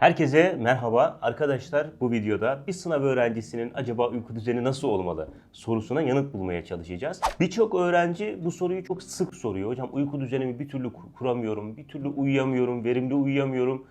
Herkese merhaba. Arkadaşlar bu videoda bir sınav öğrencisinin acaba uyku düzeni nasıl olmalı sorusuna yanıt bulmaya çalışacağız. Birçok öğrenci bu soruyu çok sık soruyor. Hocam uyku düzenimi bir türlü kur- kuramıyorum, bir türlü uyuyamıyorum, verimli uyuyamıyorum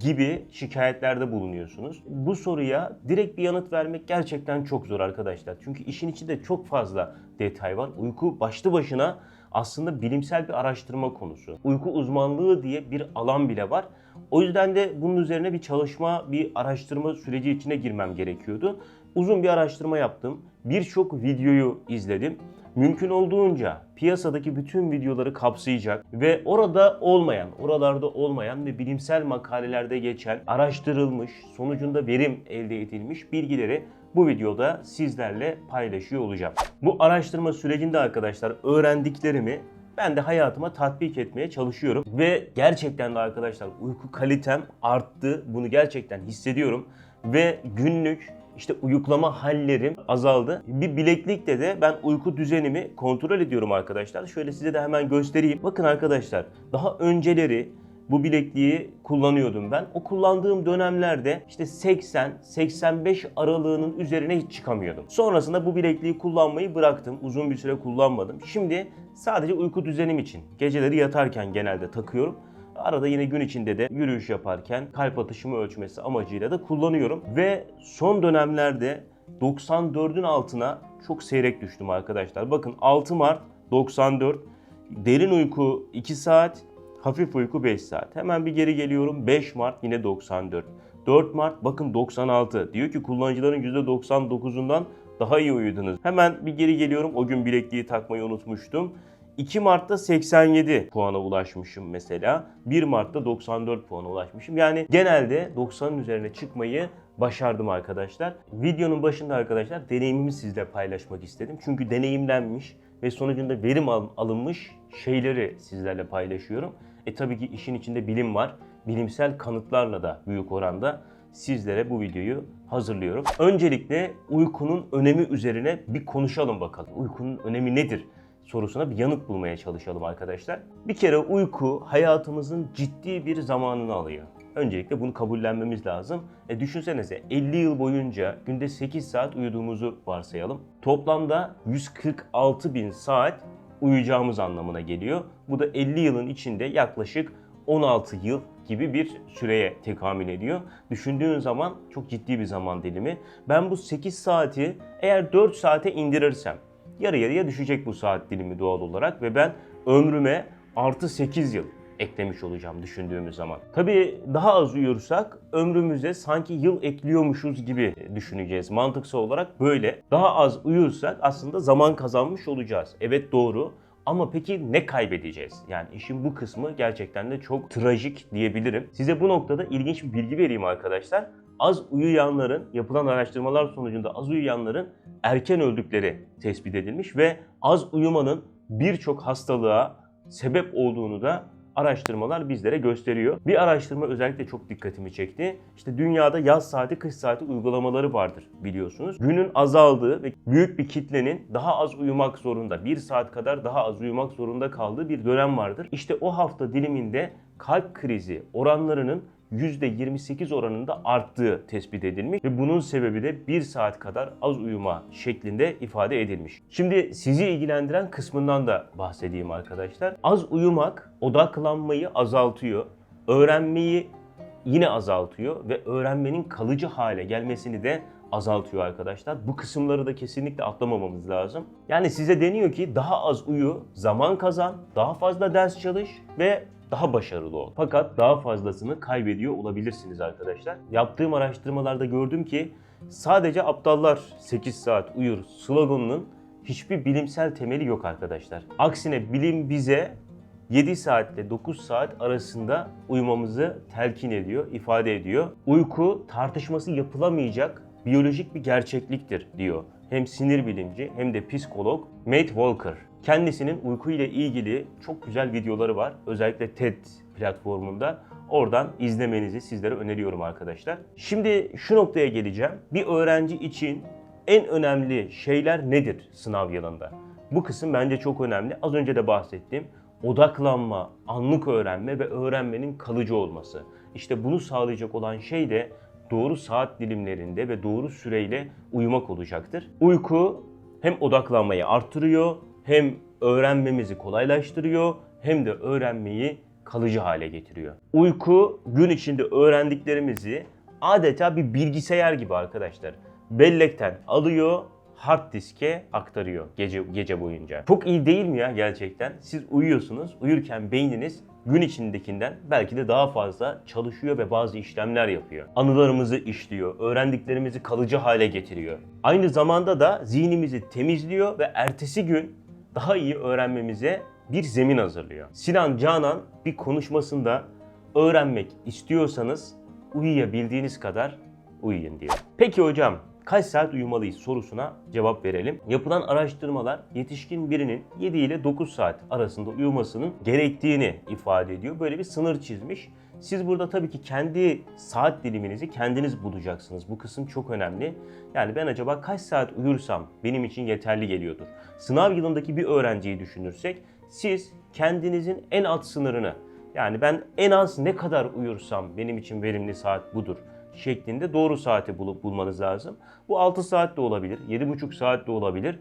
gibi şikayetlerde bulunuyorsunuz. Bu soruya direkt bir yanıt vermek gerçekten çok zor arkadaşlar. Çünkü işin içinde çok fazla detay var. Uyku başlı başına aslında bilimsel bir araştırma konusu. Uyku uzmanlığı diye bir alan bile var. O yüzden de bunun üzerine bir çalışma, bir araştırma süreci içine girmem gerekiyordu. Uzun bir araştırma yaptım. Birçok videoyu izledim. Mümkün olduğunca piyasadaki bütün videoları kapsayacak ve orada olmayan, oralarda olmayan ve bilimsel makalelerde geçen, araştırılmış, sonucunda verim elde edilmiş bilgileri bu videoda sizlerle paylaşıyor olacağım. Bu araştırma sürecinde arkadaşlar öğrendiklerimi ben de hayatıma tatbik etmeye çalışıyorum. Ve gerçekten de arkadaşlar uyku kalitem arttı. Bunu gerçekten hissediyorum. Ve günlük işte uyuklama hallerim azaldı. Bir bileklikte de ben uyku düzenimi kontrol ediyorum arkadaşlar. Şöyle size de hemen göstereyim. Bakın arkadaşlar daha önceleri bu bilekliği kullanıyordum ben. O kullandığım dönemlerde işte 80-85 aralığının üzerine hiç çıkamıyordum. Sonrasında bu bilekliği kullanmayı bıraktım. Uzun bir süre kullanmadım. Şimdi sadece uyku düzenim için geceleri yatarken genelde takıyorum. Arada yine gün içinde de yürüyüş yaparken kalp atışımı ölçmesi amacıyla da kullanıyorum. Ve son dönemlerde 94'ün altına çok seyrek düştüm arkadaşlar. Bakın 6 Mart 94, derin uyku 2 saat, hafif uyku 5 saat. Hemen bir geri geliyorum 5 Mart yine 94. 4 Mart bakın 96. Diyor ki kullanıcıların %99'undan daha iyi uyudunuz. Hemen bir geri geliyorum. O gün bilekliği takmayı unutmuştum. 2 Mart'ta 87 puana ulaşmışım mesela. 1 Mart'ta 94 puana ulaşmışım. Yani genelde 90'ın üzerine çıkmayı başardım arkadaşlar. Videonun başında arkadaşlar deneyimimi sizle paylaşmak istedim. Çünkü deneyimlenmiş ve sonucunda verim al- alınmış şeyleri sizlerle paylaşıyorum. E tabii ki işin içinde bilim var. Bilimsel kanıtlarla da büyük oranda sizlere bu videoyu hazırlıyorum. Öncelikle uykunun önemi üzerine bir konuşalım bakalım. Uykunun önemi nedir? sorusuna bir yanıt bulmaya çalışalım arkadaşlar. Bir kere uyku hayatımızın ciddi bir zamanını alıyor. Öncelikle bunu kabullenmemiz lazım. E düşünsenize 50 yıl boyunca günde 8 saat uyuduğumuzu varsayalım. Toplamda 146 bin saat uyuyacağımız anlamına geliyor. Bu da 50 yılın içinde yaklaşık 16 yıl gibi bir süreye tekamül ediyor. Düşündüğün zaman çok ciddi bir zaman dilimi. Ben bu 8 saati eğer 4 saate indirirsem yarı yarıya düşecek bu saat dilimi doğal olarak ve ben ömrüme artı 8 yıl eklemiş olacağım düşündüğümüz zaman. Tabii daha az uyursak ömrümüze sanki yıl ekliyormuşuz gibi düşüneceğiz. Mantıksal olarak böyle. Daha az uyursak aslında zaman kazanmış olacağız. Evet doğru. Ama peki ne kaybedeceğiz? Yani işin bu kısmı gerçekten de çok trajik diyebilirim. Size bu noktada ilginç bir bilgi vereyim arkadaşlar. Az uyuyanların, yapılan araştırmalar sonucunda az uyuyanların erken öldükleri tespit edilmiş ve az uyumanın birçok hastalığa sebep olduğunu da araştırmalar bizlere gösteriyor. Bir araştırma özellikle çok dikkatimi çekti. İşte dünyada yaz saati, kış saati uygulamaları vardır biliyorsunuz. Günün azaldığı ve büyük bir kitlenin daha az uyumak zorunda, bir saat kadar daha az uyumak zorunda kaldığı bir dönem vardır. İşte o hafta diliminde kalp krizi oranlarının %28 oranında arttığı tespit edilmiş ve bunun sebebi de 1 saat kadar az uyuma şeklinde ifade edilmiş. Şimdi sizi ilgilendiren kısmından da bahsedeyim arkadaşlar. Az uyumak odaklanmayı azaltıyor, öğrenmeyi yine azaltıyor ve öğrenmenin kalıcı hale gelmesini de azaltıyor arkadaşlar. Bu kısımları da kesinlikle atlamamamız lazım. Yani size deniyor ki daha az uyu, zaman kazan, daha fazla ders çalış ve daha başarılı ol. Fakat daha fazlasını kaybediyor olabilirsiniz arkadaşlar. Yaptığım araştırmalarda gördüm ki sadece aptallar 8 saat uyur sloganının hiçbir bilimsel temeli yok arkadaşlar. Aksine bilim bize 7 saatle 9 saat arasında uyumamızı telkin ediyor, ifade ediyor. Uyku tartışması yapılamayacak biyolojik bir gerçekliktir diyor. Hem sinir bilimci hem de psikolog Matt Walker. Kendisinin uyku ile ilgili çok güzel videoları var. Özellikle TED platformunda. Oradan izlemenizi sizlere öneriyorum arkadaşlar. Şimdi şu noktaya geleceğim. Bir öğrenci için en önemli şeyler nedir sınav yılında? Bu kısım bence çok önemli. Az önce de bahsettim. odaklanma, anlık öğrenme ve öğrenmenin kalıcı olması. İşte bunu sağlayacak olan şey de doğru saat dilimlerinde ve doğru süreyle uyumak olacaktır. Uyku hem odaklanmayı arttırıyor, hem öğrenmemizi kolaylaştırıyor, hem de öğrenmeyi kalıcı hale getiriyor. Uyku gün içinde öğrendiklerimizi adeta bir bilgisayar gibi arkadaşlar. Bellekten alıyor, hard diske aktarıyor gece gece boyunca. Çok iyi değil mi ya gerçekten? Siz uyuyorsunuz. Uyurken beyniniz gün içindekinden belki de daha fazla çalışıyor ve bazı işlemler yapıyor. Anılarımızı işliyor, öğrendiklerimizi kalıcı hale getiriyor. Aynı zamanda da zihnimizi temizliyor ve ertesi gün daha iyi öğrenmemize bir zemin hazırlıyor. Sinan Canan bir konuşmasında öğrenmek istiyorsanız uyuyabildiğiniz kadar uyuyun diyor. Peki hocam kaç saat uyumalıyız sorusuna cevap verelim. Yapılan araştırmalar yetişkin birinin 7 ile 9 saat arasında uyumasının gerektiğini ifade ediyor. Böyle bir sınır çizmiş. Siz burada tabii ki kendi saat diliminizi kendiniz bulacaksınız. Bu kısım çok önemli. Yani ben acaba kaç saat uyursam benim için yeterli geliyordur. Sınav yılındaki bir öğrenciyi düşünürsek siz kendinizin en alt sınırını yani ben en az ne kadar uyursam benim için verimli saat budur şeklinde doğru saati bulup bulmanız lazım. Bu 6 saat de olabilir, 7,5 saat de olabilir,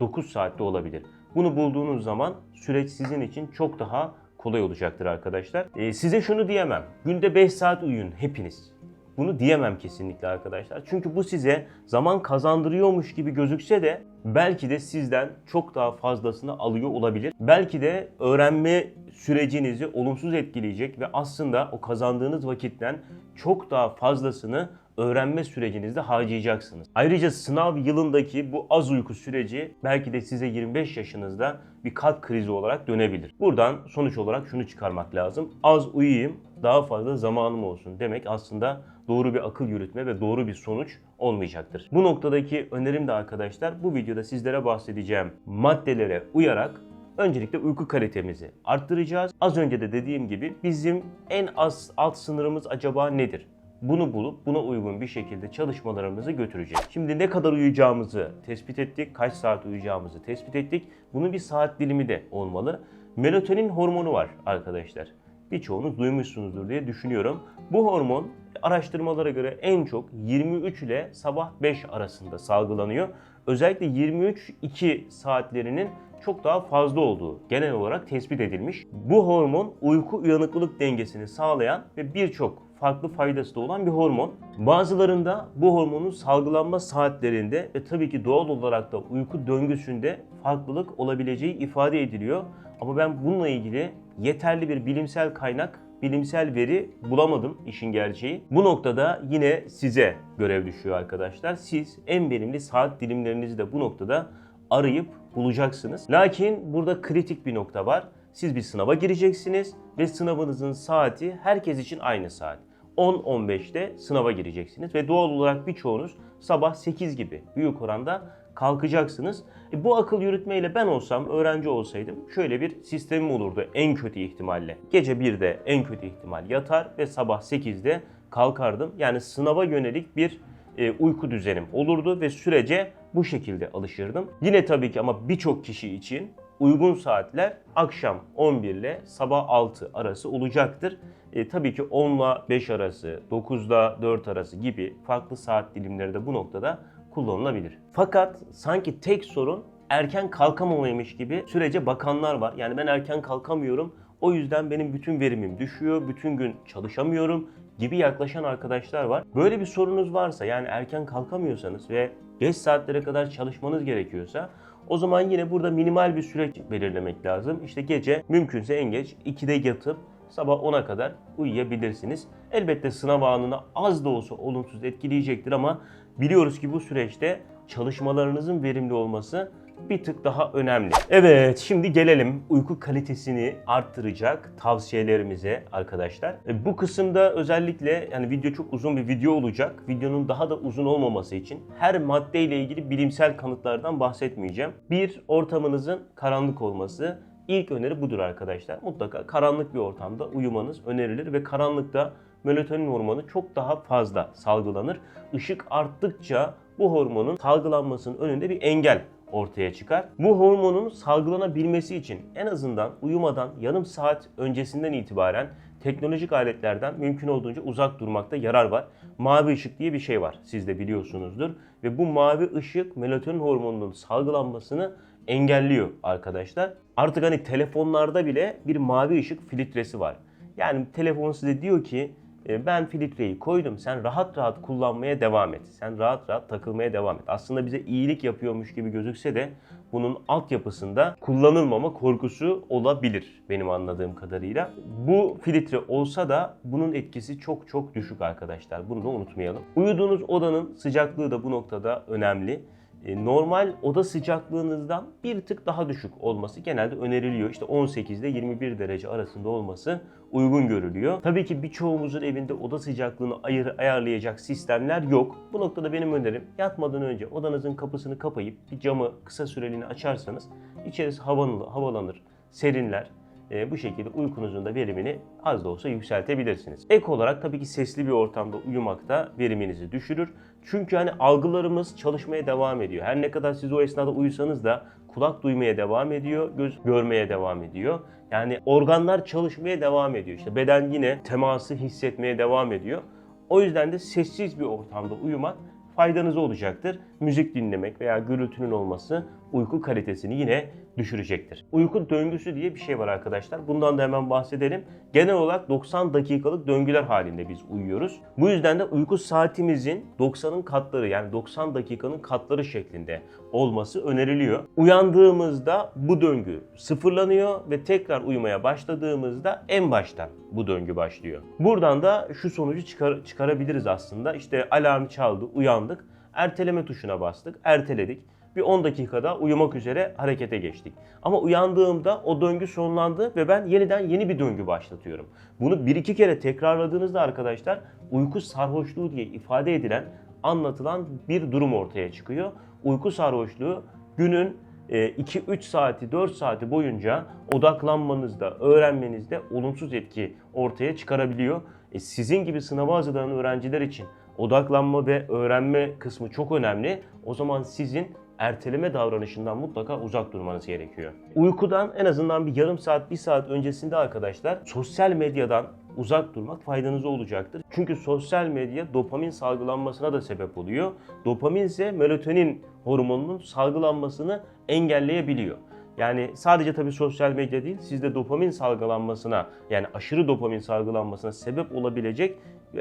9 saat de olabilir. Bunu bulduğunuz zaman süreç sizin için çok daha kolay olacaktır arkadaşlar. Ee, size şunu diyemem. Günde 5 saat uyuyun hepiniz. Bunu diyemem kesinlikle arkadaşlar. Çünkü bu size zaman kazandırıyormuş gibi gözükse de belki de sizden çok daha fazlasını alıyor olabilir. Belki de öğrenme sürecinizi olumsuz etkileyecek ve aslında o kazandığınız vakitten çok daha fazlasını öğrenme sürecinizde harcayacaksınız. Ayrıca sınav yılındaki bu az uyku süreci belki de size 25 yaşınızda bir kalp krizi olarak dönebilir. Buradan sonuç olarak şunu çıkarmak lazım. Az uyuyayım, daha fazla zamanım olsun demek aslında doğru bir akıl yürütme ve doğru bir sonuç olmayacaktır. Bu noktadaki önerim de arkadaşlar bu videoda sizlere bahsedeceğim maddelere uyarak Öncelikle uyku kalitemizi arttıracağız. Az önce de dediğim gibi bizim en az alt sınırımız acaba nedir? Bunu bulup buna uygun bir şekilde çalışmalarımızı götüreceğiz. Şimdi ne kadar uyuyacağımızı tespit ettik, kaç saat uyuyacağımızı tespit ettik. Bunun bir saat dilimi de olmalı. Melatonin hormonu var arkadaşlar. Birçoğunuz duymuşsunuzdur diye düşünüyorum. Bu hormon araştırmalara göre en çok 23 ile sabah 5 arasında salgılanıyor. Özellikle 23-2 saatlerinin çok daha fazla olduğu genel olarak tespit edilmiş. Bu hormon uyku uyanıklılık dengesini sağlayan ve birçok farklı faydası da olan bir hormon. Bazılarında bu hormonun salgılanma saatlerinde ve tabii ki doğal olarak da uyku döngüsünde farklılık olabileceği ifade ediliyor. Ama ben bununla ilgili yeterli bir bilimsel kaynak bilimsel veri bulamadım işin gerçeği. Bu noktada yine size görev düşüyor arkadaşlar. Siz en verimli saat dilimlerinizi de bu noktada arayıp bulacaksınız. Lakin burada kritik bir nokta var. Siz bir sınava gireceksiniz ve sınavınızın saati herkes için aynı saat. 10-15'te sınava gireceksiniz ve doğal olarak birçoğunuz sabah 8 gibi büyük oranda kalkacaksınız. E, bu akıl yürütmeyle ben olsam, öğrenci olsaydım şöyle bir sistemim olurdu en kötü ihtimalle. Gece 1'de en kötü ihtimal yatar ve sabah 8'de kalkardım. Yani sınava yönelik bir e, uyku düzenim olurdu ve sürece bu şekilde alışırdım. Yine tabii ki ama birçok kişi için uygun saatler akşam 11 ile sabah 6 arası olacaktır. E, tabii ki 10 ile 5 arası, 9 ile 4 arası gibi farklı saat dilimleri de bu noktada kullanılabilir. Fakat sanki tek sorun erken kalkamamaymış gibi sürece bakanlar var. Yani ben erken kalkamıyorum. O yüzden benim bütün verimim düşüyor. Bütün gün çalışamıyorum gibi yaklaşan arkadaşlar var. Böyle bir sorunuz varsa yani erken kalkamıyorsanız ve geç saatlere kadar çalışmanız gerekiyorsa o zaman yine burada minimal bir süreç belirlemek lazım. İşte gece mümkünse en geç 2'de yatıp sabah 10'a kadar uyuyabilirsiniz. Elbette sınav anını az da olsa olumsuz etkileyecektir ama biliyoruz ki bu süreçte çalışmalarınızın verimli olması bir tık daha önemli. Evet şimdi gelelim uyku kalitesini arttıracak tavsiyelerimize arkadaşlar. E, Bu kısımda özellikle yani video çok uzun bir video olacak. Videonun daha da uzun olmaması için her maddeyle ilgili bilimsel kanıtlardan bahsetmeyeceğim. Bir ortamınızın karanlık olması. İlk öneri budur arkadaşlar. Mutlaka karanlık bir ortamda uyumanız önerilir ve karanlıkta melatonin hormonu çok daha fazla salgılanır. Işık arttıkça bu hormonun salgılanmasının önünde bir engel ortaya çıkar. Bu hormonun salgılanabilmesi için en azından uyumadan yarım saat öncesinden itibaren teknolojik aletlerden mümkün olduğunca uzak durmakta yarar var. Mavi ışık diye bir şey var. Siz de biliyorsunuzdur. Ve bu mavi ışık melatonin hormonunun salgılanmasını engelliyor arkadaşlar. Artık hani telefonlarda bile bir mavi ışık filtresi var. Yani telefon size diyor ki ben filtreyi koydum sen rahat rahat kullanmaya devam et. Sen rahat rahat takılmaya devam et. Aslında bize iyilik yapıyormuş gibi gözükse de bunun altyapısında kullanılmama korkusu olabilir benim anladığım kadarıyla. Bu filtre olsa da bunun etkisi çok çok düşük arkadaşlar. Bunu da unutmayalım. Uyuduğunuz odanın sıcaklığı da bu noktada önemli. E, Normal oda sıcaklığınızdan bir tık daha düşük olması genelde öneriliyor. İşte 18 ile 21 derece arasında olması uygun görülüyor. Tabii ki birçoğumuzun evinde oda sıcaklığını ayır, ayarlayacak sistemler yok. Bu noktada benim önerim yatmadan önce odanızın kapısını kapayıp bir camı kısa süreliğine açarsanız içerisi havalı, havalanır, serinler. E, bu şekilde uykunuzun da verimini az da olsa yükseltebilirsiniz. Ek olarak tabii ki sesli bir ortamda uyumak da veriminizi düşürür. Çünkü hani algılarımız çalışmaya devam ediyor. Her ne kadar siz o esnada uyusanız da kulak duymaya devam ediyor, göz görmeye devam ediyor. Yani organlar çalışmaya devam ediyor. İşte beden yine teması hissetmeye devam ediyor. O yüzden de sessiz bir ortamda uyumak faydanız olacaktır. Müzik dinlemek veya gürültünün olması uyku kalitesini yine düşürecektir. Uyku döngüsü diye bir şey var arkadaşlar. Bundan da hemen bahsedelim. Genel olarak 90 dakikalık döngüler halinde biz uyuyoruz. Bu yüzden de uyku saatimizin 90'ın katları yani 90 dakikanın katları şeklinde olması öneriliyor. Uyandığımızda bu döngü sıfırlanıyor ve tekrar uyumaya başladığımızda en baştan bu döngü başlıyor. Buradan da şu sonucu çıkar- çıkarabiliriz aslında. İşte alarm çaldı, uyandık. Erteleme tuşuna bastık, erteledik. Bir 10 dakikada uyumak üzere harekete geçtik. Ama uyandığımda o döngü sonlandı ve ben yeniden yeni bir döngü başlatıyorum. Bunu bir iki kere tekrarladığınızda arkadaşlar uyku sarhoşluğu diye ifade edilen, anlatılan bir durum ortaya çıkıyor. Uyku sarhoşluğu günün 2-3 saati, 4 saati boyunca odaklanmanızda, öğrenmenizde olumsuz etki ortaya çıkarabiliyor. E, sizin gibi sınava hazırlanan öğrenciler için odaklanma ve öğrenme kısmı çok önemli. O zaman sizin erteleme davranışından mutlaka uzak durmanız gerekiyor. Uykudan en azından bir yarım saat, bir saat öncesinde arkadaşlar sosyal medyadan uzak durmak faydanıza olacaktır. Çünkü sosyal medya dopamin salgılanmasına da sebep oluyor. Dopamin ise melatonin hormonunun salgılanmasını engelleyebiliyor. Yani sadece tabii sosyal medya değil, sizde dopamin salgılanmasına yani aşırı dopamin salgılanmasına sebep olabilecek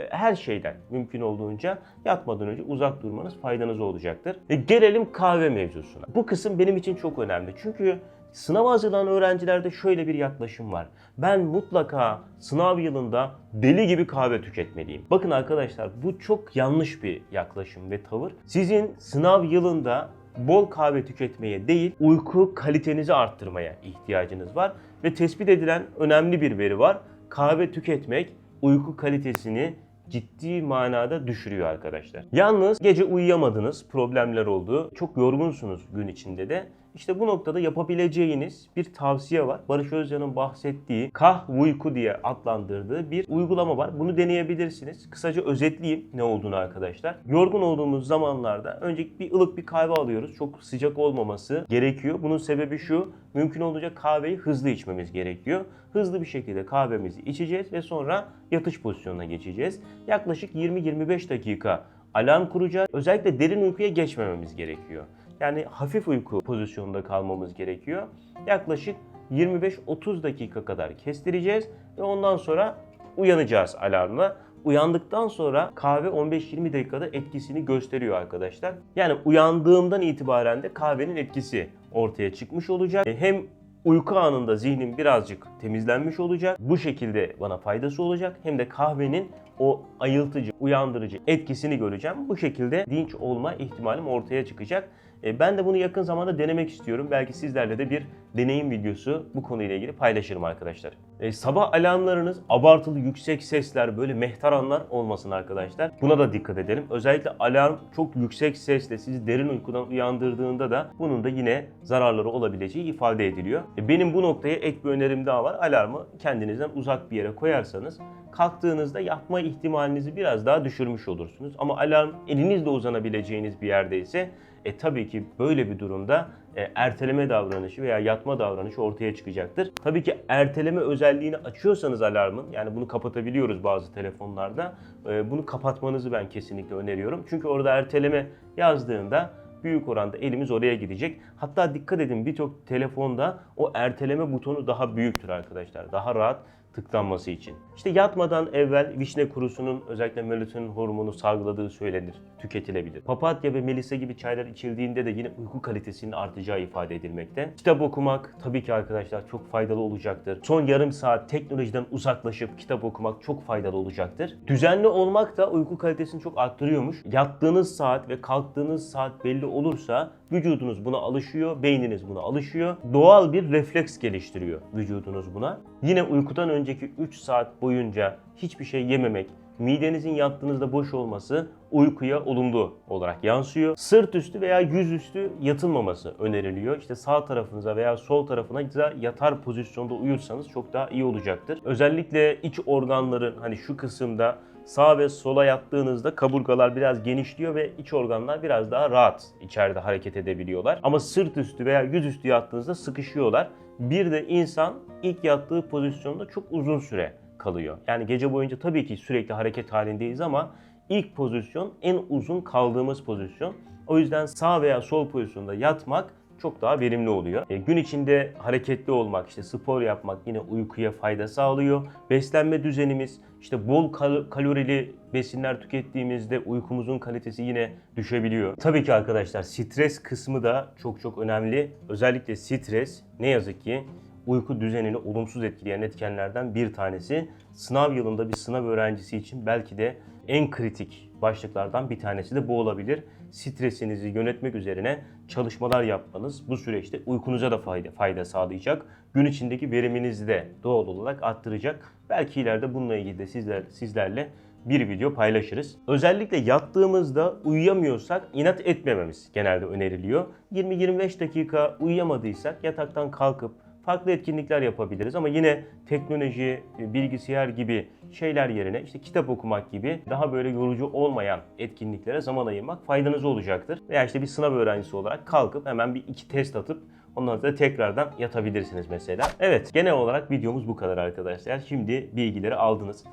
her şeyden mümkün olduğunca yatmadan önce uzak durmanız faydanıza olacaktır. E gelelim kahve mevzusuna. Bu kısım benim için çok önemli. Çünkü sınava hazırlanan öğrencilerde şöyle bir yaklaşım var. Ben mutlaka sınav yılında deli gibi kahve tüketmeliyim. Bakın arkadaşlar bu çok yanlış bir yaklaşım ve tavır. Sizin sınav yılında bol kahve tüketmeye değil, uyku kalitenizi arttırmaya ihtiyacınız var. Ve tespit edilen önemli bir veri var. Kahve tüketmek uyku kalitesini ciddi manada düşürüyor arkadaşlar. Yalnız gece uyuyamadınız, problemler oldu. Çok yorgunsunuz gün içinde de. İşte bu noktada yapabileceğiniz bir tavsiye var. Barış Özcan'ın bahsettiği kah uyku diye adlandırdığı bir uygulama var. Bunu deneyebilirsiniz. Kısaca özetleyeyim ne olduğunu arkadaşlar. Yorgun olduğumuz zamanlarda önce bir ılık bir kahve alıyoruz. Çok sıcak olmaması gerekiyor. Bunun sebebi şu. Mümkün olunca kahveyi hızlı içmemiz gerekiyor. Hızlı bir şekilde kahvemizi içeceğiz ve sonra yatış pozisyonuna geçeceğiz. Yaklaşık 20-25 dakika alarm kuracağız. Özellikle derin uykuya geçmememiz gerekiyor. Yani hafif uyku pozisyonunda kalmamız gerekiyor. Yaklaşık 25-30 dakika kadar kestireceğiz ve ondan sonra uyanacağız alarmla. Uyandıktan sonra kahve 15-20 dakikada etkisini gösteriyor arkadaşlar. Yani uyandığımdan itibaren de kahvenin etkisi ortaya çıkmış olacak. Hem uyku anında zihnim birazcık temizlenmiş olacak. Bu şekilde bana faydası olacak. Hem de kahvenin o ayıltıcı, uyandırıcı etkisini göreceğim. Bu şekilde dinç olma ihtimalim ortaya çıkacak. E, Ben de bunu yakın zamanda denemek istiyorum. Belki sizlerle de bir deneyim videosu bu konuyla ilgili paylaşırım arkadaşlar. E, sabah alarmlarınız abartılı yüksek sesler, böyle mehtaranlar olmasın arkadaşlar. Buna da dikkat edelim. Özellikle alarm çok yüksek sesle sizi derin uykudan uyandırdığında da bunun da yine zararları olabileceği ifade ediliyor. E, benim bu noktaya ek bir önerim daha var. Alarmı kendinizden uzak bir yere koyarsanız kalktığınızda yapma ihtimalinizi biraz daha düşürmüş olursunuz. Ama alarm elinizle uzanabileceğiniz bir yerdeyse E tabii ki böyle bir durumda e, erteleme davranışı veya yatma davranışı ortaya çıkacaktır. Tabii ki erteleme özelliğini açıyorsanız alarmın yani bunu kapatabiliyoruz bazı telefonlarda. e, bunu kapatmanızı ben kesinlikle öneriyorum. Çünkü orada erteleme yazdığında büyük oranda elimiz oraya gidecek. Hatta dikkat edin birçok telefonda o erteleme butonu daha büyüktür arkadaşlar. Daha rahat tıklanması için. İşte yatmadan evvel vişne kurusunun özellikle melatonin hormonu salgıladığı söylenir, tüketilebilir. Papatya ve melisa gibi çaylar içildiğinde de yine uyku kalitesinin artacağı ifade edilmekte. Kitap okumak tabii ki arkadaşlar çok faydalı olacaktır. Son yarım saat teknolojiden uzaklaşıp kitap okumak çok faydalı olacaktır. Düzenli olmak da uyku kalitesini çok arttırıyormuş. Yattığınız saat ve kalktığınız saat belli olursa vücudunuz buna alışıyor, beyniniz buna alışıyor. Doğal bir refleks geliştiriyor vücudunuz buna. Yine uykudan önceki 3 saat boyunca hiçbir şey yememek, midenizin yattığınızda boş olması uykuya olumlu olarak yansıyor. Sırt üstü veya yüzüstü yatılmaması öneriliyor. İşte sağ tarafınıza veya sol tarafınıza yatar pozisyonda uyursanız çok daha iyi olacaktır. Özellikle iç organların hani şu kısımda sağ ve sola yattığınızda kaburgalar biraz genişliyor ve iç organlar biraz daha rahat içeride hareket edebiliyorlar. Ama sırt üstü veya yüzüstü yattığınızda sıkışıyorlar. Bir de insan ilk yattığı pozisyonda çok uzun süre kalıyor. Yani gece boyunca tabii ki sürekli hareket halindeyiz ama ilk pozisyon en uzun kaldığımız pozisyon. O yüzden sağ veya sol pozisyonda yatmak çok daha verimli oluyor. E, gün içinde hareketli olmak, işte spor yapmak yine uykuya fayda sağlıyor. Beslenme düzenimiz, işte bol kal- kalorili besinler tükettiğimizde uykumuzun kalitesi yine düşebiliyor. Tabii ki arkadaşlar stres kısmı da çok çok önemli. Özellikle stres ne yazık ki uyku düzenini olumsuz etkileyen etkenlerden bir tanesi. Sınav yılında bir sınav öğrencisi için belki de en kritik başlıklardan bir tanesi de bu olabilir. Stresinizi yönetmek üzerine çalışmalar yapmanız bu süreçte uykunuza da fayda, fayda sağlayacak. Gün içindeki veriminizi de doğal olarak arttıracak. Belki ileride bununla ilgili de sizler, sizlerle bir video paylaşırız. Özellikle yattığımızda uyuyamıyorsak inat etmememiz genelde öneriliyor. 20-25 dakika uyuyamadıysak yataktan kalkıp farklı etkinlikler yapabiliriz ama yine teknoloji, bilgisayar gibi şeyler yerine işte kitap okumak gibi daha böyle yorucu olmayan etkinliklere zaman ayırmak faydanız olacaktır. Veya işte bir sınav öğrencisi olarak kalkıp hemen bir iki test atıp ondan sonra tekrardan yatabilirsiniz mesela. Evet genel olarak videomuz bu kadar arkadaşlar. Şimdi bilgileri aldınız.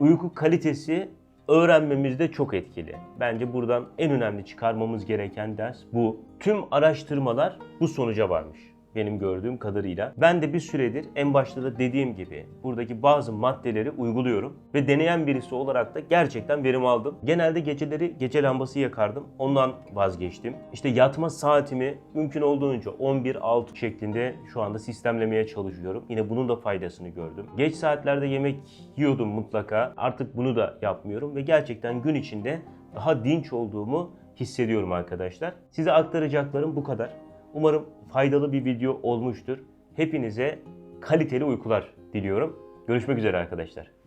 Uyku kalitesi öğrenmemizde çok etkili. Bence buradan en önemli çıkarmamız gereken ders bu. Tüm araştırmalar bu sonuca varmış benim gördüğüm kadarıyla. Ben de bir süredir en başta da dediğim gibi buradaki bazı maddeleri uyguluyorum ve deneyen birisi olarak da gerçekten verim aldım. Genelde geceleri gece lambası yakardım. Ondan vazgeçtim. İşte yatma saatimi mümkün olduğunca 11-6 şeklinde şu anda sistemlemeye çalışıyorum. Yine bunun da faydasını gördüm. Geç saatlerde yemek yiyordum mutlaka. Artık bunu da yapmıyorum ve gerçekten gün içinde daha dinç olduğumu hissediyorum arkadaşlar. Size aktaracaklarım bu kadar. Umarım faydalı bir video olmuştur. Hepinize kaliteli uykular diliyorum. Görüşmek üzere arkadaşlar.